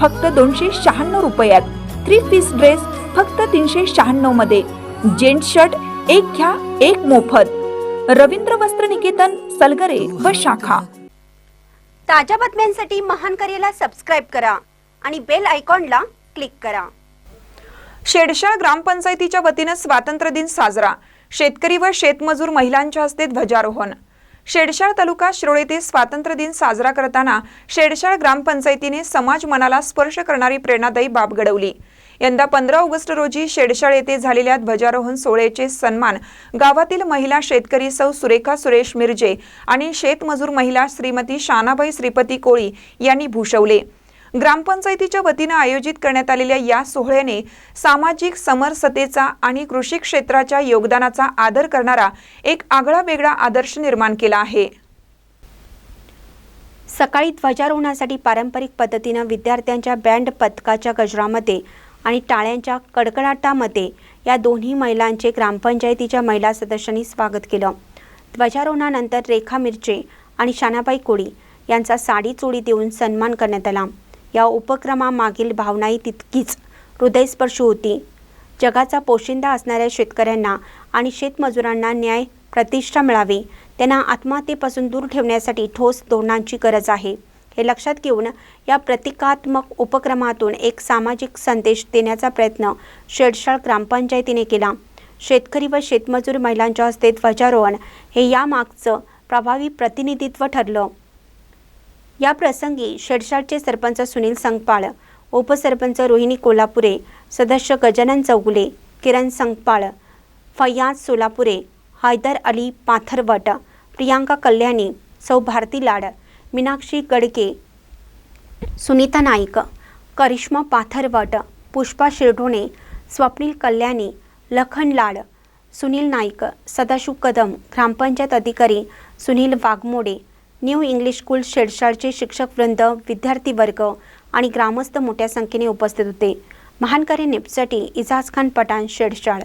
फक्त दोनशे शहाण्णव रुपयात. थ्री पीस ड्रेस फक्त तीनशे शहाण्णवमध्ये. जेंट शर्ट एक घ्या एक मोफत. रवींद्र वस्त्र निकेतन सलगरे व शाखा. ताज्या बातम्यांसाठी महान करेला सबस्क्राईब करा आणि बेल आयकॉनला क्लिक करा. शेडशाळ ग्रामपंचायतीच्या वतीनं स्वातंत्र्य दिन साजरा. शेतकरी व शेतमजूर महिलांच्या हस्ते ध्वजारोहण. शेडशाळ तालुका शिरोळ येथे स्वातंत्र्य दिन साजरा करताना शेडशाळ ग्रामपंचायतीने समाज मनाला स्पर्श करणारी प्रेरणादायी बाब घडवली. यंदा पंधरा ऑगस्ट रोजी शेडशाळ येथे झालेल्या ध्वजारोहण सोहळ्याचे सन्मान गावातील महिला शेतकरी सौ सुरेखा सुरेश मिरजे आणि शेतमजूर महिला श्रीमती शानाबाई श्रीपती कोळी यांनी भूषवले. ग्रामपंचायतीच्या वतीनं आयोजित करण्यात आलेल्या या सोहळ्याने सामाजिक समरसतेचा आणि कृषी क्षेत्राच्या योगदानाचा आदर करणारा एक आगळा वेगळा आदर्श निर्माण केला आहे. सकाळी ध्वजारोहणासाठी पारंपरिक पद्धतीनं विद्यार्थ्यांच्या बँड पथकाच्या गजरामध्ये आणि टाळ्यांच्या कडकडाटामध्ये या दोन्ही महिलांचे ग्रामपंचायतीच्या महिला सदस्यांनी स्वागत केलं. ध्वजारोहणानंतर रेखा मिरचे आणि शानाबाई कोळी यांचा साडी चोळी देऊन सन्मान करण्यात आला. या उपक्रमामागील भावनाही तितकीच हृदयस्पर्शी होती. जगाचा पोशिंदा असणाऱ्या शेतकऱ्यांना आणि शेतमजुरांना न्याय प्रतिष्ठा मिळावी त्यांना आत्महत्येपासून दूर ठेवण्यासाठी ठोस धोरणांची गरज आहे. हे लक्षात घेऊन या प्रतिकात्मक उपक्रमातून एक सामाजिक संदेश देण्याचा प्रयत्न शेडशाळ ग्रामपंचायतीने केला. शेतकरी व शेतमजूर महिलांच्या हस्ते ध्वजारोहण हे यामागचं प्रभावी प्रतिनिधित्व ठरलं. या प्रसंगी शेडशाडचे सरपंच सुनील संगपाळ उपसरपंच रोहिणी कोल्हापुरे सदस्य गजानन चौगुले किरण संगपाळ फय्याज सोलापुरे हैदर अली पाथरवट प्रियांका कल्याणी सौ भारती लाड मीनाक्षी गडके सुनीता नाईक करिश्मा पाथरवट पुष्पा शिरढोणे स्वप्नील कल्याणी लखन लाड सुनील नाईक सदाशिव कदम ग्रामपंचायत अधिकारी Sunil Waghmode new English school शेडशाळचे शिक्षक वृंद विद्यार्थी वर्ग आणि ग्रामस्थ मोठ्या संख्येने उपस्थित होते. महानकारी निपसाठी इजाज खान पठाण शेडशाळ.